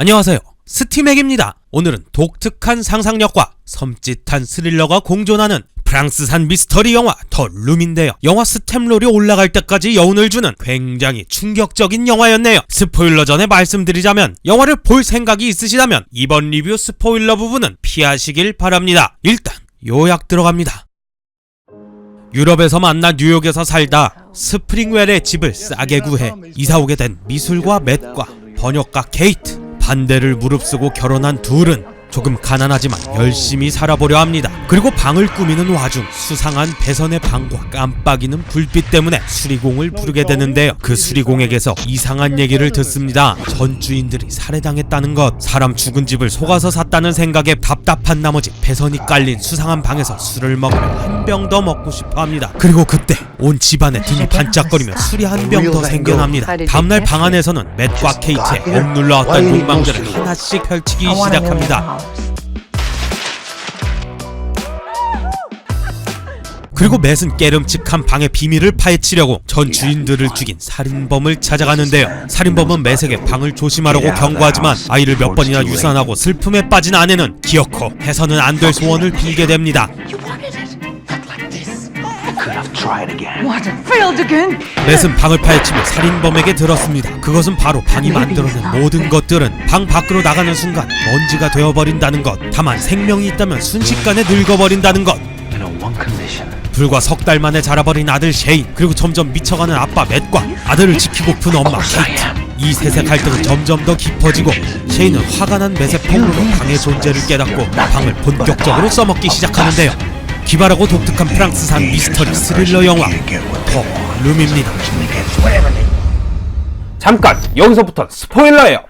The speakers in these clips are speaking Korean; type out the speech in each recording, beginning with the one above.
안녕하세요. 스티맥입니다. 오늘은 독특한 상상력과 섬찟한 스릴러가 공존하는 프랑스산 미스터리 영화 더 룸인데요. 영화 스탬롤이 올라갈 때까지 여운을 주는 굉장히 충격적인 영화였네요. 스포일러 전에 말씀드리자면 영화를 볼 생각이 있으시다면 이번 리뷰 스포일러 부분은 피하시길 바랍니다. 일단 요약 들어갑니다. 유럽에서 만나 뉴욕에서 살다 스프링웰의 집을 싸게 구해 이사 오게 된 미술과 맷과 번역가 케이트 반대를 무릅쓰고 결혼한 둘은 조금 가난하지만 열심히 살아보려 합니다. 그리고 방을 꾸미는 와중 수상한 배선의 방과 깜빡이는 불빛 때문에 수리공을 부르게 되는데요. 그 수리공에게서 이상한 얘기를 듣습니다. 전 주인들이 살해당했다는 것, 사람 죽은 집을 속아서 샀다는 생각에 답답한 나머지 배선이 깔린 수상한 방에서 술을 먹으며 한 병 더 먹고 싶어 합니다. 그리고 그때 온 집안에 등이 반짝거리며 술이 한 병 더 생겨납니다. 다음날 방 안에서는 맷과 케이트의 억눌러 왔던 욕망들을 하나씩 펼치기 시작합니다. 그리고 맷은 깨름칙한 방의 비밀을 파헤치려고 전 주인들을 죽인 살인범을 찾아가는데요. 살인범은 맷에게 방을 조심하라고 경고하지만 아이를 몇 번이나 유산하고 슬픔에 빠진 아내는 기어코 해서는 안 될 소원을 빌게 됩니다. You wanted it. Not like this. Could have tried again. What? It failed again? 맷은 방을 파헤치며 살인범에게 들었습니다. 그것은 바로 방이 만들어낸 모든 것들은 방 밖으로 나가는 순간 먼지가 되어버린다는 것. 다만 생명이 있다면 순식간에 늙어버린다는 것. 불과 석 달 만에 자라버린 아들 셰인 그리고 점점 미쳐가는 아빠 맷과 아들을 지키고픈 엄마 케이트. 이 셋의 갈등은 점점 더 깊어지고 셰인은 화가 난 맷의 폭로로 방의 존재를 깨닫고 방을 본격적으로 써먹기 시작하는데요. 기발하고 독특한 프랑스산 미스터리 스릴러 영화 더 룸입니다. 잠깐 여기서부터 스포일러예요.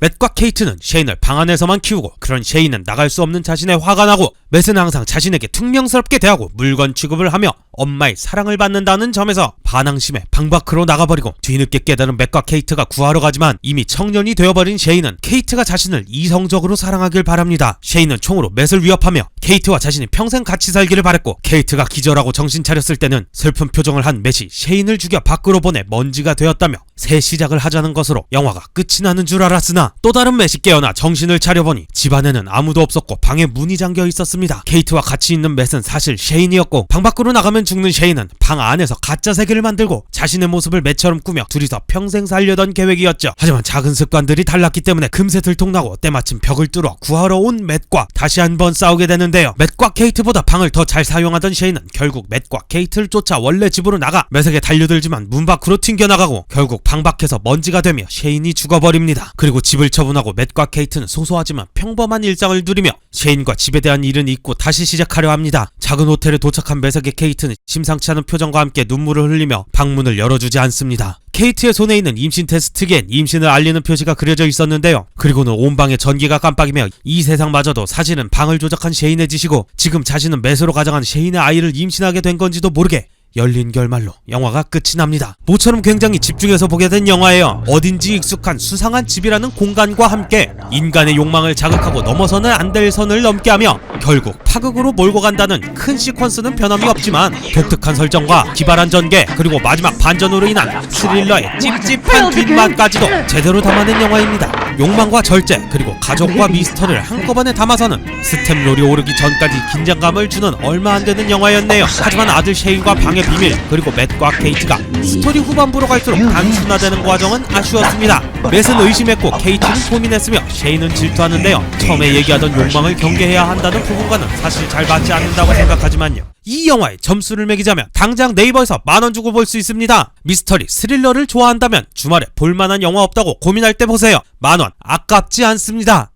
맷과 케이트는 셰인을 방 안에서만 키우고 그런 셰인은 나갈 수 없는 자신에 화가 나고 맷은 항상 자신에게 퉁명스럽게 대하고 물건 취급을 하며 엄마의 사랑을 받는다는 점에서 반항심에 방 밖으로 나가버리고 뒤늦게 깨달은 맷과 케이트가 구하러 가지만 이미 청년이 되어버린 셰인은 케이트가 자신을 이성적으로 사랑하길 바랍니다. 셰인은 총으로 맷을 위협하며 케이트와 자신이 평생 같이 살기를 바랬고 케이트가 기절하고 정신 차렸을 때는 슬픈 표정을 한 맷이 셰인을 죽여 밖으로 보내 먼지가 되었다며 새 시작을 하자는 것으로 영화가 끝이 나는 줄 알았으나 또 다른 맷이 깨어나 정신을 차려보니 집안에는 아무도 없었고 방에 문이 잠겨 있었습니다. 케이트와 같이 있는 맷은 사실 셰인이었고 방 밖으로 나가면 죽는 셰인은 방 안에서 가짜 세계를 만들고 자신의 모습을 맷처럼 꾸며 둘이서 평생 살려던 계획이었죠. 하지만 작은 습관들이 달랐기 때문에 금세 들통나고 때마침 벽을 뚫어 구하러 온 맷과 다시 한번 싸우게 되는데요. 맷과 케이트보다 방을 더 잘 사용하던 셰인은 결국 맷과 케이트를 쫓아 원래 집으로 나가 맷에게 달려들지만 문 밖으로 튕겨나가고 결국 방 밖에서 먼지가 되며 셰인이 죽어버립니다. 그리고 집을 처분하고 맷과 케이트는 소소하지만 평범한 일상을 누리며 셰인과 집에 대한 일은 잊고 다시 시작하려 합니다. 작은 호텔에 도착한 맷에게 케이트는 심상치 않은 표정과 함께 눈물을 흘리며 방문을 열어주지 않습니다. 케이트의 손에 있는 임신 테스트기엔 임신을 알리는 표시가 그려져 있었는데요. 그리고는 온 방에 전기가 깜빡이며 이 세상마저도 사실은 방을 조작한 셰인의 짓이고 지금 자신은 맷으로 가져간 셰인의 아이를 임신하게 된 건지도 모르게 열린 결말로 영화가 끝이 납니다. 모처럼 굉장히 집중해서 보게 된 영화예요. 어딘지 익숙한 수상한 집이라는 공간과 함께 인간의 욕망을 자극하고 넘어서는 안 될 선을 넘게 하며 결국 파극으로 몰고 간다는 큰 시퀀스는 변함이 없지만 독특한 설정과 기발한 전개 그리고 마지막 반전으로 인한 스릴러의 찝찝한 뒷맛까지도 제대로 담아낸 영화입니다. 욕망과 절제 그리고 가족과 미스터리를 한꺼번에 담아서는 스탬롤이 오르기 전까지 긴장감을 주는 얼마 안 되는 영화였네요. 하지만 아들 셰인과 방의 비밀 그리고 맷과 케이트가 스토리 후반부로 갈수록 단순화되는 과정은 아쉬웠습니다. 맷은 의심했고 케이트는 고민했으며 셰인은 질투하는데요. 처음에 얘기하던 욕망을 경계해야 한다는 부분과는 사실 잘 맞지 않는다고 생각하지만요. 이 영화에 점수를 매기자면 당장 네이버에서 만원 주고 볼 수 있습니다. 미스터리 스릴러를 좋아한다면 주말에 볼만한 영화 없다고 고민할 때 보세요. 만원 아깝지 않습니다.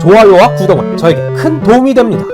좋아요와 구독은 저에게 큰 도움이 됩니다.